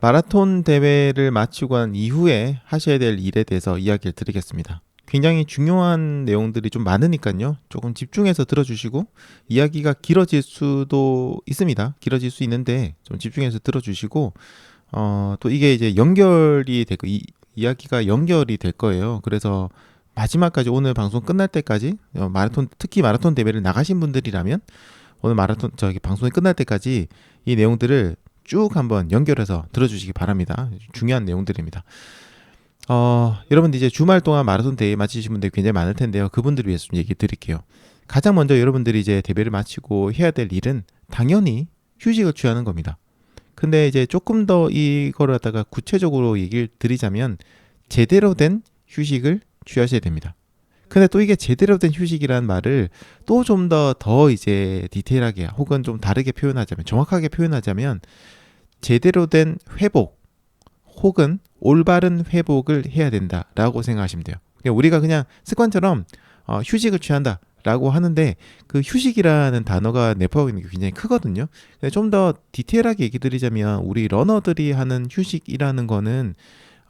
마라톤 대회를 마치고 난 이후에 하셔야 될 일에 대해서 이야기를 드리겠습니다. 굉장히 중요한 내용들이 좀 많으니까요. 조금 집중해서 들어주시고 이야기가 길어질 수도 있습니다. 길어질 수 있는데 좀 집중해서 들어주시고 어, 또 이게 이제 연결이 되고 이 이야기가 연결이 될 거예요. 그래서 마지막까지 오늘 방송 끝날 때까지 어, 마라톤 특히 마라톤 대회를 나가신 분들이라면 오늘 마라톤 저기 방송이 끝날 때까지 이 내용들을 쭉 한번 연결해서 들어주시기 바랍니다. 중요한 내용들입니다. 어, 여러분들 이제 주말 동안 마라톤 대회 마치신 분들 굉장히 많을 텐데요. 그분들을 위해서 좀 얘기 드릴게요. 가장 먼저 여러분들이 이제 대회를 마치고 해야 될 일은 당연히 휴식을 취하는 겁니다. 근데 이제 조금 더 이거를 갖다가 구체적으로 얘기를 드리자면 제대로 된 휴식을 취하셔야 됩니다. 근데 또 이게 제대로 된 휴식이라는 말을 또 좀 더더 이제 디테일하게 혹은 좀 다르게 표현하자면 정확하게 표현하자면 제대로 된 회복 혹은 올바른 회복을 해야 된다라고 생각하시면 돼요. 그냥 우리가 그냥 습관처럼 어, 휴식을 취한다 라고 하는데 그 휴식이라는 단어가 내포하고 있는 게 굉장히 크거든요. 좀 더 디테일하게 얘기 드리자면 우리 러너들이 하는 휴식이라는 거는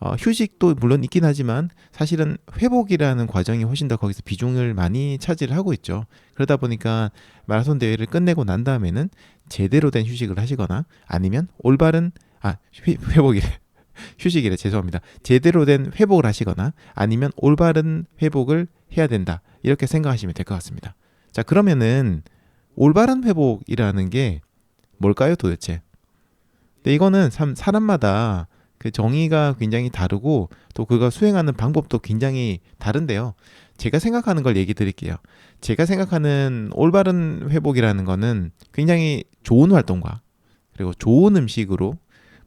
어, 휴식도 물론 있긴 하지만 사실은 회복이라는 과정이 훨씬 더 거기서 비중을 많이 차지를 하고 있죠. 그러다 보니까 마라톤 대회를 끝내고 난 다음에는 제대로 된 휴식을 하시거나 아니면 올바른 아 회복이래 휴식이래 죄송합니다. 제대로 된 회복을 하시거나 아니면 올바른 회복을 해야 된다 이렇게 생각하시면 될 것 같습니다. 자 그러면은 올바른 회복이라는 게 뭘까요 도대체? 근데 이거는 참 사람마다 그 정의가 굉장히 다르고 또 그가 수행하는 방법도 굉장히 다른데요. 제가 생각하는 걸 얘기 드릴게요. 제가 생각하는 올바른 회복이라는 거는 굉장히 좋은 활동과 그리고 좋은 음식으로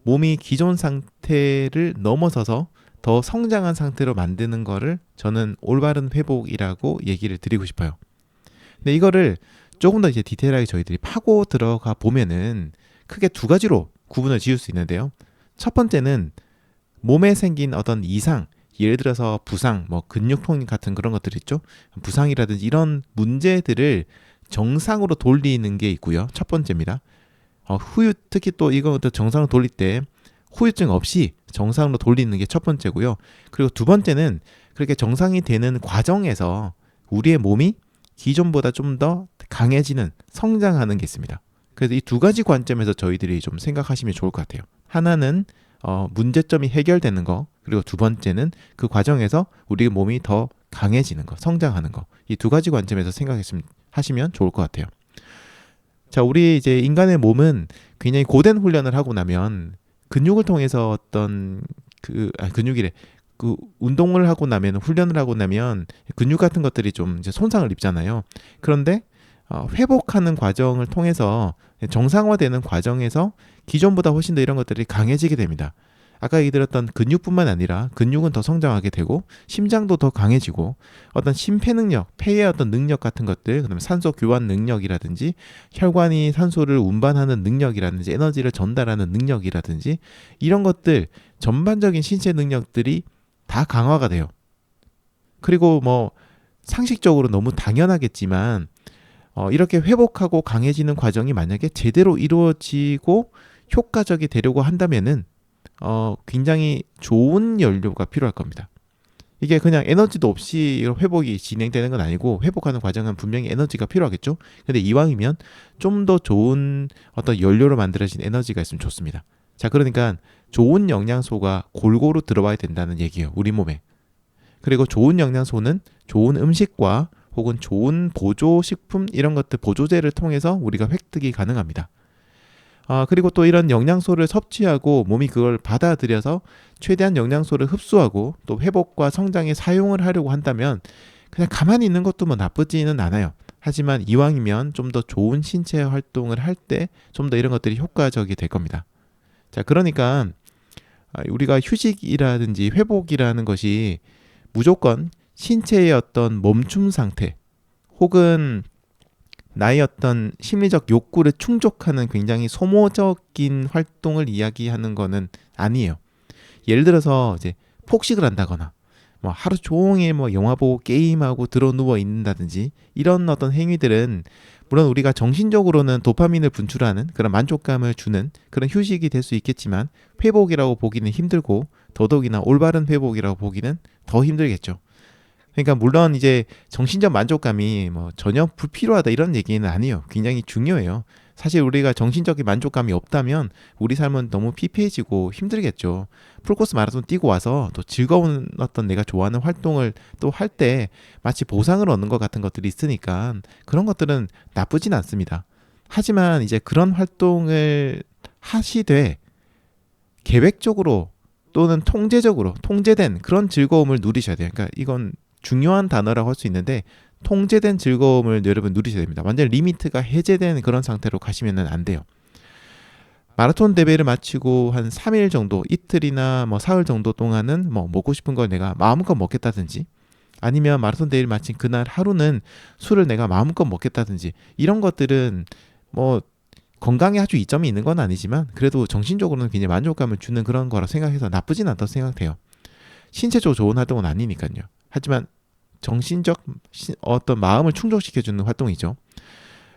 몸이 기존 상태를 넘어서서 더 성장한 상태로 만드는 거를 저는 올바른 회복이라고 얘기를 드리고 싶어요. 근데 이거를 조금 더 이제 디테일하게 저희들이 파고 들어가 보면은 크게 두 가지로 구분을 지을 수 있는데요. 첫 번째는 몸에 생긴 어떤 이상, 예를 들어서 부상, 뭐 근육통 같은 그런 것들 있죠. 부상이라든지 이런 문제들을 정상으로 돌리는 게 있고요. 첫 번째입니다. 어, 후유 특히 또 이거 정상으로 돌릴 때 후유증 없이 정상으로 돌리는 게 첫 번째고요. 그리고 두 번째는 그렇게 정상이 되는 과정에서 우리의 몸이 기존보다 좀 더 강해지는 성장하는 게 있습니다. 그래서 이 두 가지 관점에서 저희들이 좀 생각하시면 좋을 것 같아요. 하나는 어, 문제점이 해결되는 거, 그리고 두 번째는 그 과정에서 우리 몸이 더 강해지는 거, 성장하는 거. 이 두 가지 관점에서 생각했으면 하시면 좋을 것 같아요. 자, 우리 이제 인간의 몸은 굉장히 고된 훈련을 하고 나면 근육을 통해서 어떤 그 아, 근육이래. 그 운동을 하고 나면 훈련을 하고 나면 근육 같은 것들이 좀 이제 손상을 입잖아요. 그런데 어, 회복하는 과정을 통해서 정상화되는 과정에서 기존보다 훨씬 더 이런 것들이 강해지게 됩니다. 아까 얘기 드렸던 근육뿐만 아니라 근육은 더 성장하게 되고 심장도 더 강해지고 어떤 심폐 능력, 폐의 어떤 능력 같은 것들, 그다음에 산소 교환 능력이라든지 혈관이 산소를 운반하는 능력이라든지 에너지를 전달하는 능력이라든지 이런 것들 전반적인 신체 능력들이 다 강화가 돼요. 그리고 뭐 상식적으로 너무 당연하겠지만 어, 이렇게 회복하고 강해지는 과정이 만약에 제대로 이루어지고 효과적이 되려고 한다면은 어, 굉장히 좋은 연료가 필요할 겁니다. 이게 그냥 에너지도 없이 회복이 진행되는 건 아니고 회복하는 과정은 분명히 에너지가 필요하겠죠. 근데 이왕이면 좀 더 좋은 어떤 연료로 만들어진 에너지가 있으면 좋습니다. 자, 그러니까 좋은 영양소가 골고루 들어와야 된다는 얘기예요. 우리 몸에. 그리고 좋은 영양소는 좋은 음식과 혹은 좋은 보조식품 이런 것들 보조제를 통해서 우리가 획득이 가능합니다. 아, 그리고 또 이런 영양소를 섭취하고 몸이 그걸 받아들여서 최대한 영양소를 흡수하고 또 회복과 성장에 사용을 하려고 한다면 그냥 가만히 있는 것도 뭐 나쁘지는 않아요. 하지만 이왕이면 좀 더 좋은 신체 활동을 할 때 좀 더 이런 것들이 효과적이 될 겁니다. 자, 그러니까 아, 우리가 휴식이라든지 회복이라는 것이 무조건 신체의 어떤 멈춤 상태 혹은 나의 어떤 심리적 욕구를 충족하는 굉장히 소모적인 활동을 이야기하는 거는 아니에요. 예를 들어서 이제 폭식을 한다거나 뭐 하루 종일 뭐 영화 보고 게임하고 들어 누워 있는다든지 이런 어떤 행위들은 물론 우리가 정신적으로는 도파민을 분출하는 그런 만족감을 주는 그런 휴식이 될 수 있겠지만 회복이라고 보기는 힘들고 더더욱이나 올바른 회복이라고 보기는 더 힘들겠죠. 그러니까 물론 이제 정신적 만족감이 뭐 전혀 불필요하다 이런 얘기는 아니에요. 굉장히 중요해요. 사실 우리가 정신적인 만족감이 없다면 우리 삶은 너무 피폐해지고 힘들겠죠. 풀코스 마라톤 뛰고 와서 또 즐거운 어떤 내가 좋아하는 활동을 또 할 때 마치 보상을 얻는 것 같은 것들이 있으니까 그런 것들은 나쁘진 않습니다. 하지만 이제 그런 활동을 하시되 계획적으로 또는 통제적으로 통제된 그런 즐거움을 누리셔야 돼요. 그러니까 이건 중요한 단어라고 할 수 있는데 통제된 즐거움을 여러분 누리셔야 됩니다. 완전 리미트가 해제된 그런 상태로 가시면 안 돼요. 마라톤 대회를 마치고 한 3일 정도, 이틀이나 뭐 사흘 정도 동안은 뭐 먹고 싶은 걸 내가 마음껏 먹겠다든지 아니면 마라톤 대회를 마친 그날 하루는 술을 내가 마음껏 먹겠다든지 이런 것들은 뭐 건강에 아주 이점이 있는 건 아니지만 그래도 정신적으로는 굉장히 만족감을 주는 그런 거라 생각해서 나쁘진 않다고 생각해요. 신체적으로 좋은 활동은 아니니까요. 하지만 정신적 어떤 마음을 충족시켜주는 활동이죠.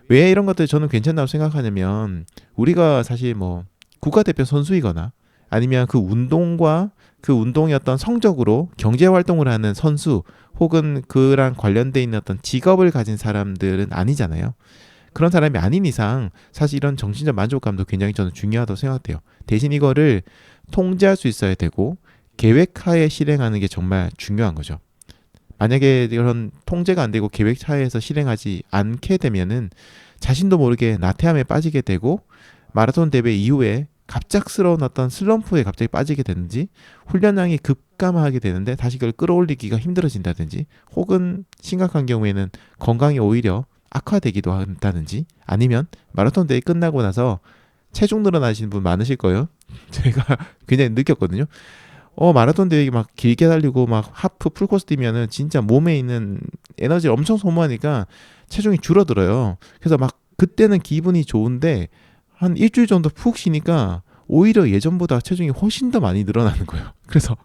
왜 이런 것들 저는 괜찮다고 생각하냐면 우리가 사실 뭐 국가대표 선수이거나 아니면 그 운동과 그 운동의 어떤 성적으로 경제 활동을 하는 선수 혹은 그랑 관련돼 있는 어떤 직업을 가진 사람들은 아니잖아요. 그런 사람이 아닌 이상 사실 이런 정신적 만족감도 굉장히 저는 중요하다고 생각돼요. 대신 이거를 통제할 수 있어야 되고 계획하에 실행하는 게 정말 중요한 거죠. 만약에 이런 통제가 안 되고 계획 하에서 실행하지 않게 되면은 자신도 모르게 나태함에 빠지게 되고 마라톤 대회 이후에 갑작스러운 어떤 슬럼프에 갑자기 빠지게 되는지 훈련량이 급감하게 되는데 다시 그걸 끌어올리기가 힘들어진다든지 혹은 심각한 경우에는 건강이 오히려 악화되기도 한다든지 아니면 마라톤 대회 끝나고 나서 체중 늘어나시는 분 많으실 거예요. 제가 굉장히 느꼈거든요. 어 마라톤 대회 막 길게 달리고 막 하프 풀코스 뛰면은 진짜 몸에 있는 에너지를 엄청 소모하니까 체중이 줄어들어요. 그래서 막 그때는 기분이 좋은데 한 일주일 정도 푹 쉬니까 오히려 예전보다 체중이 훨씬 더 많이 늘어나는 거예요. 그래서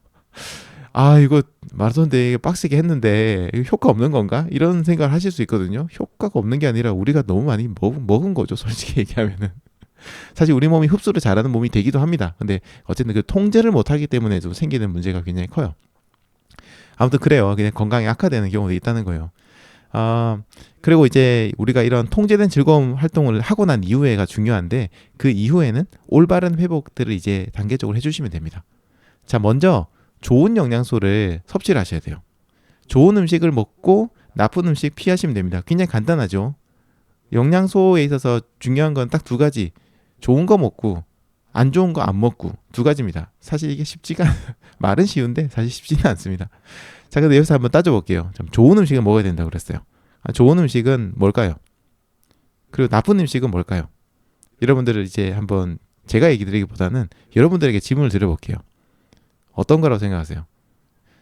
아 이거 마라톤 대회 빡세게 했는데 효과 없는 건가 이런 생각을 하실 수 있거든요. 효과가 없는 게 아니라 우리가 너무 많이 먹, 먹은 거죠. 솔직히 얘기하면은. 사실 우리 몸이 흡수를 잘하는 몸이 되기도 합니다. 근데 어쨌든 그 통제를 못하기 때문에 좀 생기는 문제가 굉장히 커요. 아무튼 그래요. 그냥 건강이 악화되는 경우도 있다는 거예요. 아, 그리고 이제 우리가 이런 통제된 즐거움 활동을 하고 난 이후에가 중요한데 그 이후에는 올바른 회복들을 이제 단계적으로 해주시면 됩니다. 자, 먼저 좋은 영양소를 섭취를 하셔야 돼요. 좋은 음식을 먹고 나쁜 음식 피하시면 됩니다. 굉장히 간단하죠. 영양소에 있어서 중요한 건 딱 두 가지. 좋은 거 먹고 안 좋은 거 안 먹고 두 가지입니다. 사실 이게 쉽지가 말은 쉬운데 사실 쉽지는 않습니다. 자, 근데 여기서 한번 따져볼게요. 좀 좋은 음식을 먹어야 된다고 그랬어요. 아, 좋은 음식은 뭘까요? 그리고 나쁜 음식은 뭘까요? 여러분들을 이제 한번 제가 얘기 드리기보다는 여러분들에게 질문을 드려볼게요. 어떤 거라고 생각하세요?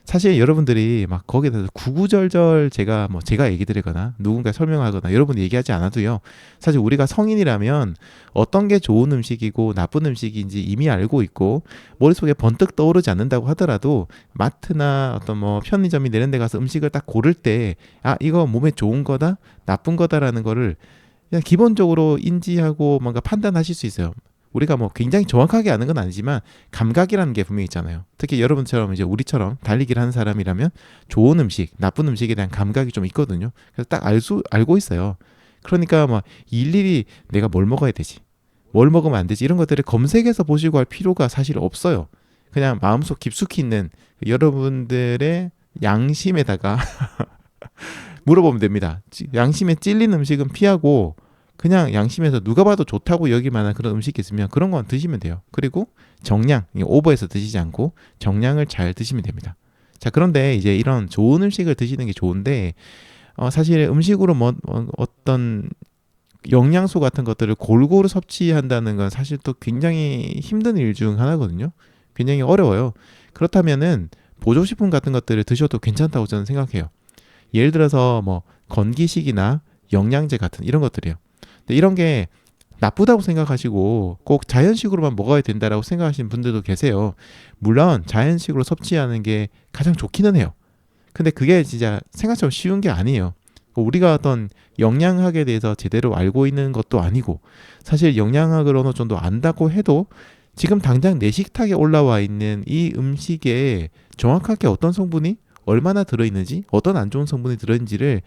사실 여러분들이 막 거기에 대해서 구구절절 제가 뭐 제가 얘기 드리거나 누군가 설명하거나 여러분이 얘기하지 않아도요. 사실 우리가 성인이라면 어떤 게 좋은 음식이고 나쁜 음식인지 이미 알고 있고 머릿속에 번뜩 떠오르지 않는다고 하더라도 마트나 어떤 뭐 편의점이 내는 데 가서 음식을 딱 고를 때 아, 이거 몸에 좋은 거다, 나쁜 거다라는 거를 그냥 기본적으로 인지하고 뭔가 판단하실 수 있어요. 우리가 뭐 굉장히 정확하게 아는 건 아니지만 감각이라는 게 분명히 있잖아요. 특히 여러분처럼 이제 우리처럼 달리기를 하는 사람이라면 좋은 음식, 나쁜 음식에 대한 감각이 좀 있거든요. 그래서 딱 알 수 알고 있어요. 그러니까 막 일일이 내가 뭘 먹어야 되지, 뭘 먹으면 안 되지 이런 것들을 검색해서 보시고 할 필요가 사실 없어요. 그냥 마음속 깊숙이 있는 여러분들의 양심에다가 물어보면 됩니다. 양심에 찔린 음식은 피하고 그냥 양심에서 누가 봐도 좋다고 여길 만한 그런 음식이 있으면 그런 건 드시면 돼요. 그리고 정량, 오버해서 드시지 않고 정량을 잘 드시면 됩니다. 자, 그런데 이제 이런 좋은 음식을 드시는 게 좋은데, 어, 사실 음식으로 뭐, 뭐 어떤 영양소 같은 것들을 골고루 섭취한다는 건 사실 또 굉장히 힘든 일 중 하나거든요. 굉장히 어려워요. 그렇다면은 보조식품 같은 것들을 드셔도 괜찮다고 저는 생각해요. 예를 들어서 뭐 건기식이나 영양제 같은 이런 것들이요. 이런 게 나쁘다고 생각하시고 꼭 자연식으로만 먹어야 된다라고 생각하시는 분들도 계세요. 물론 자연식으로 섭취하는 게 가장 좋기는 해요. 근데 그게 진짜 생각처럼 쉬운 게 아니에요. 우리가 어떤 영양학에 대해서 제대로 알고 있는 것도 아니고 사실 영양학을 어느 정도 안다고 해도 지금 당장 내 식탁에 올라와 있는 이 음식에 정확하게 어떤 성분이 얼마나 들어있는지 어떤 안 좋은 성분이 들어있는지를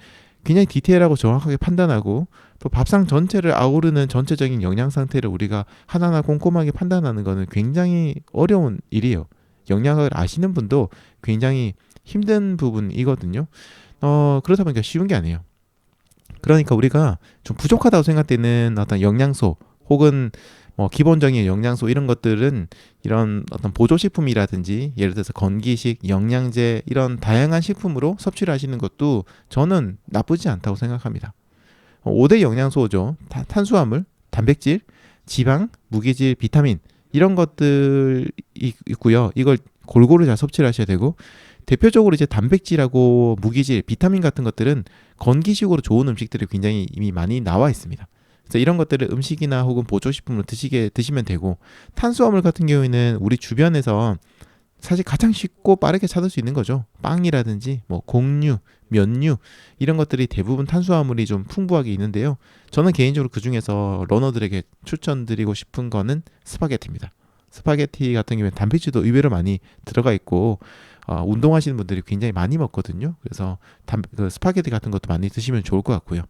굉장히 디테일하고 정확하게 판단하고 또 밥상 전체를 아우르는 전체적인 영양 상태를 우리가 하나하나 꼼꼼하게 판단하는 것은 굉장히 어려운 일이에요. 영양을 아시는 분도 굉장히 힘든 부분이거든요. 어, 그러다 보니까 쉬운 게 아니에요. 그러니까 우리가 좀 부족하다고 생각되는 어떤 영양소 혹은 뭐 기본적인 영양소 이런 것들은 이런 어떤 보조식품이라든지 예를 들어서 건기식, 영양제 이런 다양한 식품으로 섭취를 하시는 것도 저는 나쁘지 않다고 생각합니다. 5대 영양소죠. 탄수화물, 단백질, 지방, 무기질, 비타민 이런 것들이 있고요. 이걸 골고루 잘 섭취를 하셔야 되고 대표적으로 이제 단백질하고 무기질, 비타민 같은 것들은 건기식으로 좋은 음식들이 굉장히 이미 많이 나와 있습니다. 이런 것들을 음식이나 혹은 보조식품으로 드시게 드시면 되고 탄수화물 같은 경우에는 우리 주변에서 사실 가장 쉽고 빠르게 찾을 수 있는 거죠. 빵이라든지 뭐 곡류, 면류 이런 것들이 대부분 탄수화물이 좀 풍부하게 있는데요. 저는 개인적으로 그 중에서 러너들에게 추천드리고 싶은 거는 스파게티입니다. 스파게티 같은 경우에 단백질도 의외로 많이 들어가 있고 어, 운동하시는 분들이 굉장히 많이 먹거든요. 그래서 단, 그 스파게티 같은 것도 많이 드시면 좋을 것 같고요.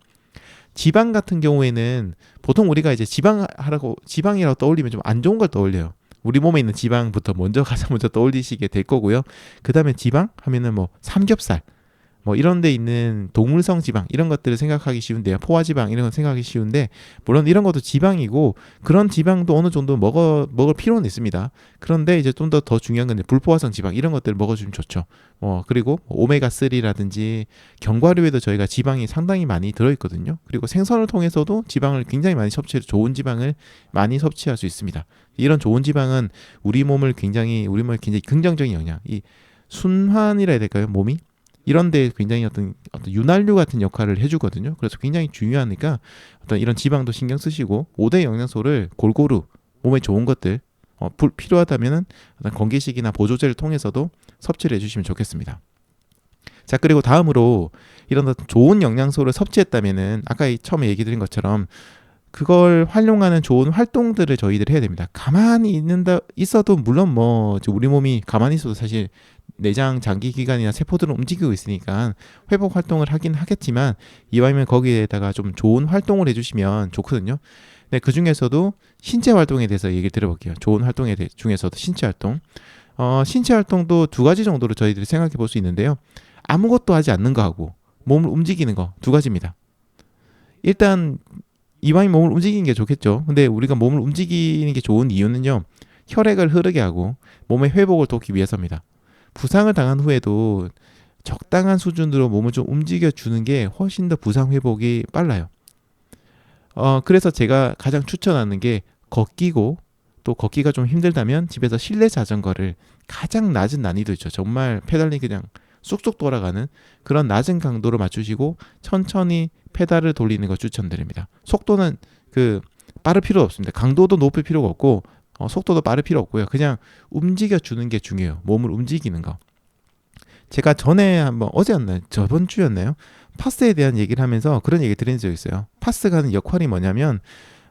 지방 같은 경우에는 보통 우리가 이제 지방 하라고 지방이라고 떠올리면 좀 안 좋은 걸 떠올려요. 우리 몸에 있는 지방부터 먼저 가장 먼저 떠올리시게 될 거고요. 그 다음에 지방 하면은 뭐 삼겹살, 뭐 이런 데 있는 동물성 지방 이런 것들을 생각하기 쉬운데요. 포화 지방 이런 건 생각하기 쉬운데 물론 이런 것도 지방이고 그런 지방도 어느 정도 먹어 먹을 필요는 있습니다. 그런데 이제 좀 더더 중요한 건 불포화성 지방 이런 것들을 먹어 주면 좋죠. 뭐 그리고 오메가 3라든지 견과류에도 저희가 지방이 상당히 많이 들어 있거든요. 그리고 생선을 통해서도 지방을 굉장히 많이 섭취해 좋은 지방을 많이 섭취할 수 있습니다. 이런 좋은 지방은 우리 몸을 굉장히 우리 몸에 굉장히 긍정적인 영향, 이 순환이라 해야 될까요? 몸이 이런 데 굉장히 어떤 어떤 윤활유 같은 역할을 해주거든요. 그래서 굉장히 중요하니까 어떤 이런 지방도 신경 쓰시고 5대 영양소를 골고루 몸에 좋은 것들 어, 필요하다면은 어떤 건기식이나 보조제를 통해서도 섭취를 해주시면 좋겠습니다. 자 그리고 다음으로 이런 좋은 영양소를 섭취했다면은 아까 처음에 얘기 드린 것처럼 그걸 활용하는 좋은 활동들을 저희들이 해야 됩니다. 가만히 있는다 있어도 물론 뭐 우리 몸이 가만히 있어도 사실 내장 장기 기관이나 세포들은 움직이고 있으니까 회복 활동을 하긴 하겠지만 이왕이면 거기에다가 좀 좋은 활동을 해주시면 좋거든요. 네, 그 중에서도 신체 활동에 대해서 얘기 들어볼게요. 좋은 활동에 대, 중에서도 신체 활동. 어, 신체 활동도 두 가지 정도로 저희들이 생각해 볼 수 있는데요. 아무것도 하지 않는 거하고 몸을 움직이는 거 두 가지입니다. 일단 이왕이 몸을 움직이는 게 좋겠죠. 근데 우리가 몸을 움직이는 게 좋은 이유는요. 혈액을 흐르게 하고 몸의 회복을 돕기 위해서입니다. 부상을 당한 후에도 적당한 수준으로 몸을 좀 움직여 주는 게 훨씬 더 부상 회복이 빨라요. 어, 그래서 제가 가장 추천하는 게 걷기고 또 걷기가 좀 힘들다면 집에서 실내 자전거를 가장 낮은 난이도 있죠. 정말 페달링 그냥 쑥쑥 돌아가는 그런 낮은 강도로 맞추시고 천천히 페달을 돌리는 거 추천드립니다. 속도는 그 빠를 필요 없습니다. 강도도 높일 필요가 없고 어, 속도도 빠를 필요 없고요. 그냥 움직여 주는 게 중요해요. 몸을 움직이는 거. 제가 전에 한번 어제였나요? 저번 주였나요? 파스에 대한 얘기를 하면서 그런 얘기 드린 적 있어요. 파스가 하는 역할이 뭐냐면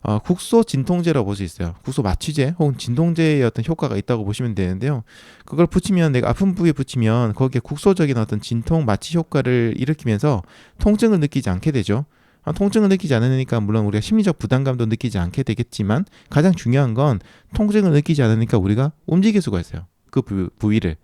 어, 국소 진통제라고 볼 수 있어요. 국소 마취제 혹은 진통제의 어떤 효과가 있다고 보시면 되는데요. 그걸 붙이면 내가 아픈 부위에 붙이면 거기에 국소적인 어떤 진통 마취 효과를 일으키면서 통증을 느끼지 않게 되죠. 아, 통증을 느끼지 않으니까 물론 우리가 심리적 부담감도 느끼지 않게 되겠지만 가장 중요한 건 통증을 느끼지 않으니까 우리가 움직일 수가 있어요. 그 부, 부위를.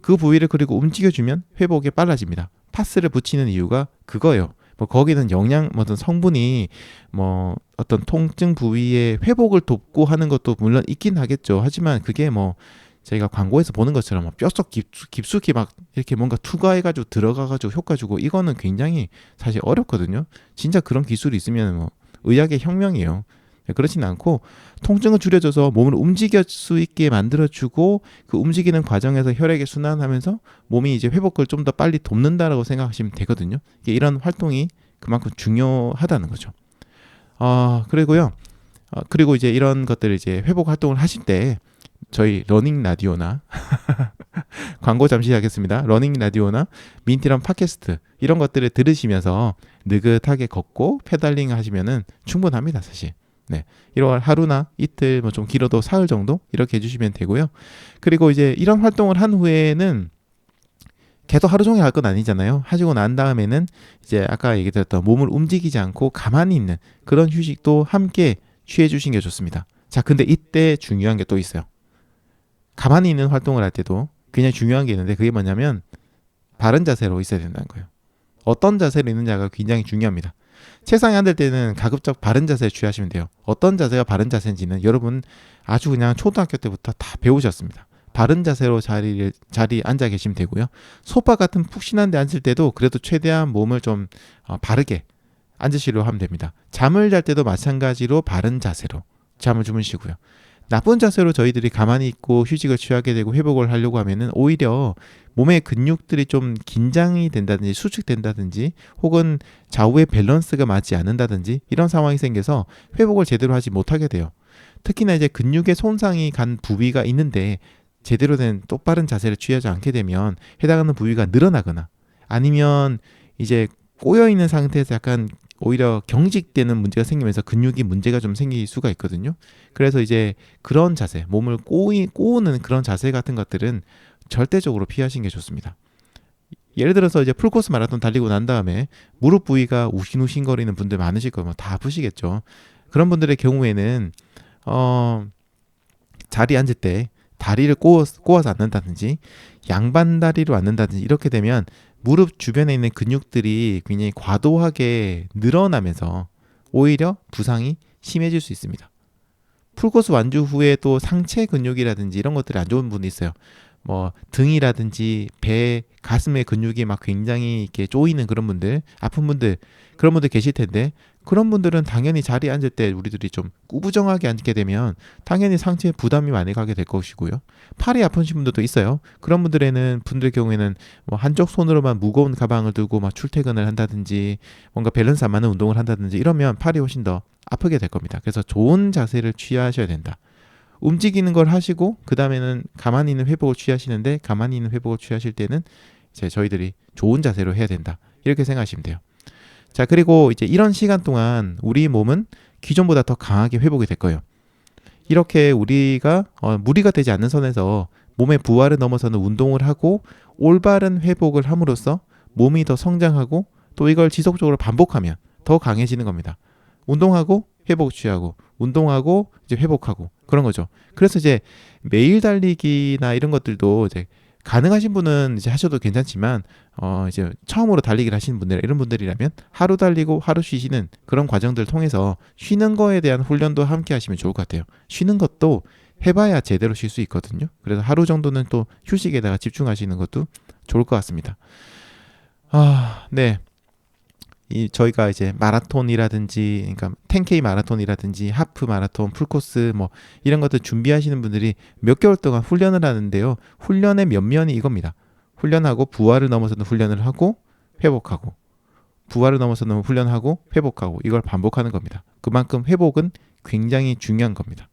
그 부위를 그리고 움직여주면 회복이 빨라집니다. 파스를 붙이는 이유가 그거예요. 뭐 거기는 영양 뭐 어떤 성분이 뭐 어떤 통증 부위의 회복을 돕고 하는 것도 물론 있긴 하겠죠. 하지만 그게 뭐 저희가 광고에서 보는 것처럼 뼛속 깊숙이 막 이렇게 뭔가 투과해가지고 들어가가지고 효과 주고 이거는 굉장히 사실 어렵거든요. 진짜 그런 기술이 있으면 뭐 의학의 혁명이에요. 네, 그렇진 않고 통증을 줄여줘서 몸을 움직일 수 있게 만들어주고 그 움직이는 과정에서 혈액이 순환하면서 몸이 이제 회복을 좀 더 빨리 돕는다라고 생각하시면 되거든요. 이런 활동이 그만큼 중요하다는 거죠. 아 그리고요. 어, 그리고 이제 이런 것들을 이제 회복 활동을 하실 때 저희 러닝 라디오나 광고 잠시 하겠습니다. 러닝 라디오나 민티런 팟캐스트 이런 것들을 들으시면서 느긋하게 걷고 페달링 하시면은 충분합니다, 사실. 네. 1월 하루나 이틀 뭐 좀 길어도 사흘 정도 이렇게 해 주시면 되고요. 그리고 이제 이런 활동을 한 후에는 계속 하루 종일 할 건 아니잖아요. 하시고 난 다음에는 이제 아까 얘기 드렸던 몸을 움직이지 않고 가만히 있는 그런 휴식도 함께 취해 주시는 게 좋습니다. 자, 근데 이때 중요한 게 또 있어요. 가만히 있는 활동을 할 때도 굉장히 중요한 게 있는데 그게 뭐냐면 바른 자세로 있어야 된다는 거예요. 어떤 자세로 있느냐가 굉장히 중요합니다. 책상에 앉을 때는 가급적 바른 자세를 취하시면 돼요. 어떤 자세가 바른 자세인지는 여러분 아주 그냥 초등학교 때부터 다 배우셨습니다. 바른 자세로 자리를 자리에 앉아 계시면 되고요. 소파 같은 푹신한 데 앉을 때도 그래도 최대한 몸을 좀 어, 바르게 앉으시려고 하면 됩니다. 잠을 잘 때도 마찬가지로 바른 자세로 잠을 주무시고요. 나쁜 자세로 저희들이 가만히 있고 휴식을 취하게 되고 회복을 하려고 하면은 오히려 몸의 근육들이 좀 긴장이 된다든지 수축된다든지 혹은 좌우의 밸런스가 맞지 않는다든지 이런 상황이 생겨서 회복을 제대로 하지 못하게 돼요. 특히나 이제 근육에 손상이 간 부위가 있는데 제대로 된 똑바른 자세를 취하지 않게 되면 해당하는 부위가 늘어나거나 아니면 이제 꼬여 있는 상태에서 약간 오히려 경직되는 문제가 생기면서 근육이 문제가 좀 생길 수가 있거든요. 그래서 이제 그런 자세, 몸을 꼬이, 꼬우는 그런 자세 같은 것들은 절대적으로 피하시는 게 좋습니다. 예를 들어서 이제 풀코스 마라톤 달리고 난 다음에 무릎 부위가 우신우신거리는 분들 많으실. 뭐다 아프시겠죠. 그런 분들의 경우에는 어 자리에 앉을 때 다리를 꼬아, 꼬아서 앉는다든지 양반 다리로 앉는다든지 이렇게 되면 무릎 주변에 있는 근육들이 굉장히 과도하게 늘어나면서 오히려 부상이 심해질 수 있습니다. 풀코스 완주 후에 또 상체 근육이라든지 이런 것들이 안 좋은 분이 있어요. 뭐 등이라든지 배, 가슴의 근육이 막 굉장히 이렇게 쪼이는 그런 분들, 아픈 분들 그런 분들 계실 텐데 그런 분들은 당연히 자리에 앉을 때 우리들이 좀 꾸부정하게 앉게 되면 당연히 상체에 부담이 많이 가게 될 것이고요. 팔이 아프신 분들도 있어요. 그런 분들에는 분들 경우에는 뭐 한쪽 손으로만 무거운 가방을 들고 막 출퇴근을 한다든지 뭔가 밸런스 안 맞는 운동을 한다든지 이러면 팔이 훨씬 더 아프게 될 겁니다. 그래서 좋은 자세를 취하셔야 된다. 움직이는 걸 하시고 그 다음에는 가만히 있는 회복을 취하시는데 가만히 있는 회복을 취하실 때는 이제 저희들이 좋은 자세로 해야 된다. 이렇게 생각하시면 돼요. 자, 그리고 이제 이런 시간 동안 우리 몸은 기존보다 더 강하게 회복이 될 거예요. 이렇게 우리가 어, 무리가 되지 않는 선에서 몸의 부하를 넘어서는 운동을 하고 올바른 회복을 함으로써 몸이 더 성장하고 또 이걸 지속적으로 반복하면 더 강해지는 겁니다. 운동하고 회복 취하고 운동하고 이제 회복하고 그런 거죠. 그래서 이제 매일 달리기나 이런 것들도 이제 가능하신 분은 이제 하셔도 괜찮지만 어 이제 처음으로 달리기를 하시는 분들 이런 분들이라면 하루 달리고 하루 쉬시는 그런 과정들을 통해서 쉬는 거에 대한 훈련도 함께 하시면 좋을 것 같아요. 쉬는 것도 해봐야 제대로 쉴 수 있거든요. 그래서 하루 정도는 또 휴식에다가 집중하시는 것도 좋을 것 같습니다. 아, 네. 이 저희가 이제 마라톤이라든지 그러니까 10K 마라톤이라든지 하프 마라톤, 풀코스 뭐 이런 것들 준비하시는 분들이 몇 개월 동안 훈련을 하는데요. 훈련의 면면이 이겁니다. 훈련하고 부하를 넘어서는 훈련을 하고 회복하고 부하를 넘어서는 훈련하고 회복하고 이걸 반복하는 겁니다. 그만큼 회복은 굉장히 중요한 겁니다.